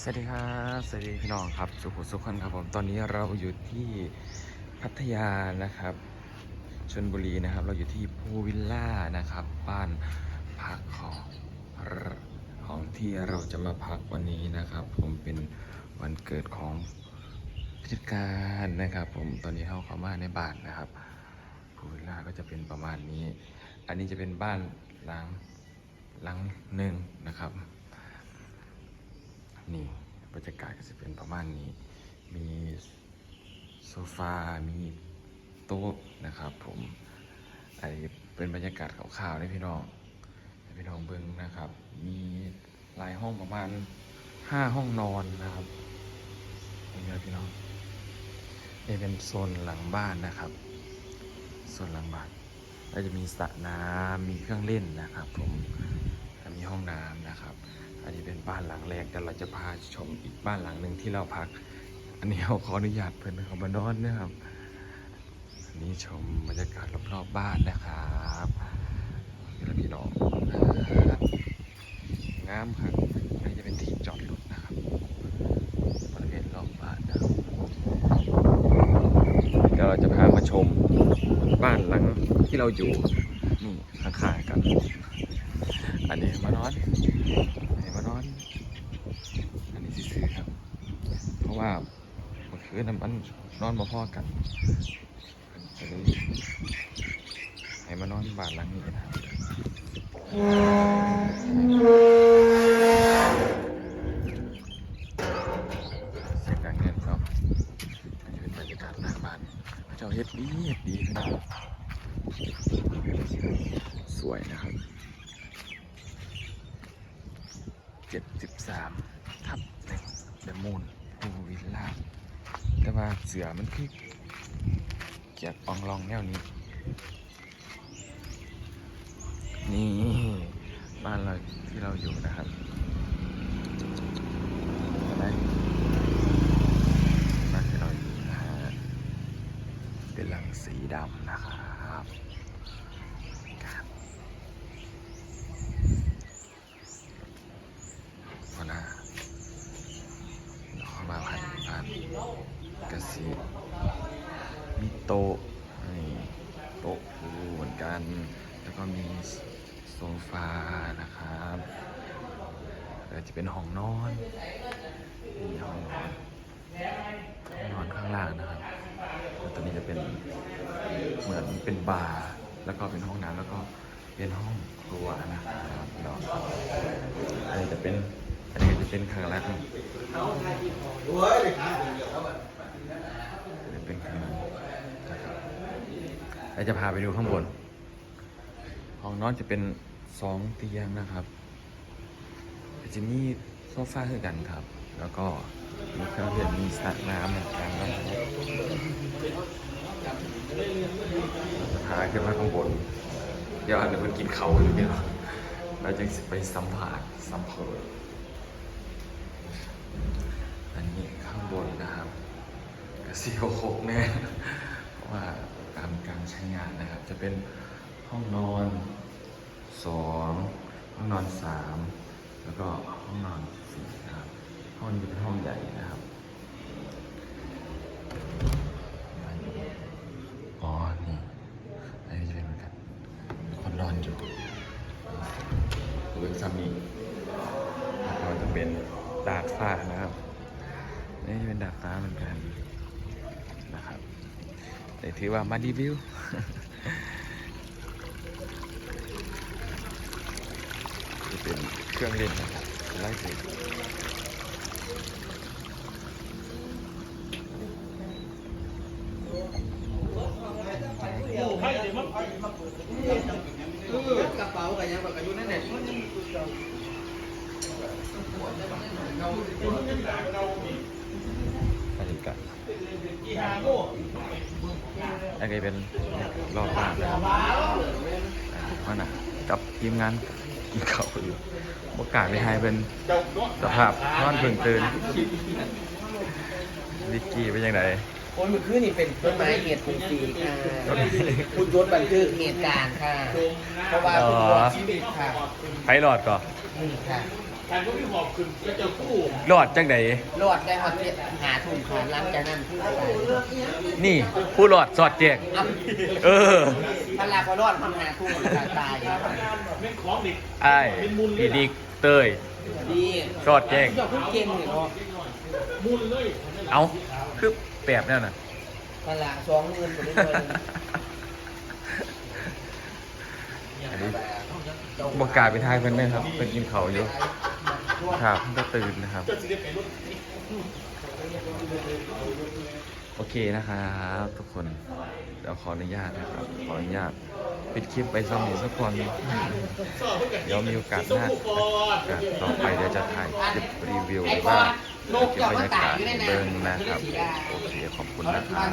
สวัสดีครับสวัสดีพี่น้องครับ สุขุสุขคนครับผมตอนนี้เราอยู่ที่พัทยานะครับชลบุรีนะครับ เราอยู่ที่พูวิลล่านะครับ บ้านพักของของที่เราจะมาพักวันนี้นะครับ ผมเป็นวันเกิดของผู้จัดการนะครับ ผมตอนนี้เข้าเข้ามาในบ้านนะครับพูวิลล่าก็จะเป็นประมาณนี้ อันนี้จะเป็นบ้านหลังหลังหนึ่งนะครับ นี่บรรยากาศก็จะเป็นประมาณนี้ มีโซฟา มีโต๊ะนะครับ ผมไอเป็นบรรยากาศขาวๆให้พี่น้องพี่น้องเบิ้งนะครับ มีหลายห้องประมาณห้าห้องนอนนะครับนี่ครับพี่น้องนี่เป็นโซนหลังบ้านนะครับโซนหลังบ้านแล้วจะมีสระน้ำมีเครื่องเล่นนะครับ ผม ห้องน้ำนะครับ อันนี้เป็นบ้านหลังแรกแต่เราจะพาชมอีกบ้านหลังหนึ่งที่เราพัก อันนี้เราขออนุญาตเพื่อนเขามานอนนะครับ อันนี้ชมบรรยากาศรอบๆบ้านนะครับนี่ละพี่น้องนะครับงามครับอันนี้จะเป็นที่จอดรถนะครับบริเวณรอบบ้านนะครับเดี๋ยวเราจะพามาชมบ้านหลังที่เราอยู่นี่ข้างๆกัน อันนี้มานอนให้มานอน อันนี้ซื้อครับ เพราะว่าเมื่อคืนน่ะมันนอนมาพ่อกันก็เลยให้มานอนบ้านหลังนี้นะครับเสียงดังเงินเนาะอันนี้เป็นบรรยากาศหน้าบ้านเจ้าเฮ็ดดีเฮ็ดดีพี่น้องสวยนะครับ 73ทับหนึ่งเดมูนพูวิลล่าแต่ว่าเสือมันคือเกียกอองลองแนวนี้ นี่บ้านเราที่เราอยู่นะครับเห็นไหมบ้านที่เราอยู่นะฮะเป็นหลังสีดำนะครับครับ หัวหน้าเราเข้ามาผ่านผ่านกระสี มีโต๊ะนี่โต๊ะปูเหมือนกัน แล้วก็มีโซฟานะครับแล้วจะเป็นห้องนอนมีห้องนอนห้องนอนข้างล่างนะครับแล้วตัวนี้จะเป็นเหมือนเป็นบาร์แล้วก็เป็นห้องน้ำแล้วก็เป็นห้องครัวนะครับเนาะอันนี้จะเป็นอันนี้จะเป็นข้างล่างอันนี้เป็นข้างล่างนะครับ เราจะพาไปดูข้างบน ห้องนอนจะเป็นสองเตียงนะครับจะมีโซฟาคือกันครับ แล้วก็มีเครื่องเล่นมีสระน้ำเหมือนกันนะครับจะพาขึ้นมาข้างบน เดี๋ยวอาจจะไปกินเขาอยู่เนี่ยเราจะไปสัมผัสสัมผัสอันนี้ข้างบนนะครับกระสีโคกแน่เพราะว่า ใช้งานนะครับ จะเป็นห้องนอนสองห้องนอนสามแล้วก็ห้องนอนสี่นะครับ ห้องนี้จะเป็นห้องใหญ่นะครับอ๋อนี่อันนี้จะเป็นเหมือนกันคนนอนอยู่เป็นซามีแล้วก็จะเป็นดาดฟ้านะครับนี่จะเป็นดาดฟ้าเหมือนกันนะครับ แต่ถือว่ามารีวิวจะเป็นเครื่องเล่นน อยู่นั่นแหละอันนี้ก็อันนี้เป็นรอบบ้านนะครับอ่าว่าน่ะกับทีมงานกินข้าวอยู่บกล้าศไปให้เป็นสภาพนอนเพิ่งตื่นวิกกี้เป็นยังไงคนเมื่อคืนนี่เป็นต้นไม้เหตุผลสีค่ะคุณยศบันทึกเหตุการณ์ค่ะ เพราะว่าคุณยศชีวิตค่ะไพลอดก่อนนี่ค่ะ ไปการก็ไม่หอบขึ้นก็จะคู่รอดจังไดรอดได้ฮอตเจ็ดหาถุงขาดหลังจากนั้นคือตายนี่ ผู้รอดสอดแจกอ้เออำพลาพอรอดทำหาถุงขาดตายแม่งของเด็กไอ้พี่ดิกเต้ยดีรอดแจ้งเจ้าคุณเก่งเห็นเนาะมูลเลยเอาคือแปบแน่น่ะพลาสองหมื่นไปเลยอันนี้บกล้าไปทายเพิ่นเลยครับเพิ่นกินเขาวอยู่ ครับเพิ่นก็ตื่นนะครับ โอเคนะครับทุกคน เดี๋ยวขออนุญาตนะครับ ขออนุญาตปิดคลิปไปสักหนึ่งสักคนเดี๋ยวมีโอกาสหน้าต่อไปเดี๋ยวจะถ่ายคลิปรีวิวหรือว่าเก็บบรรยากาศเบิ้งนะครับ โอเคขอบคุณนะครับ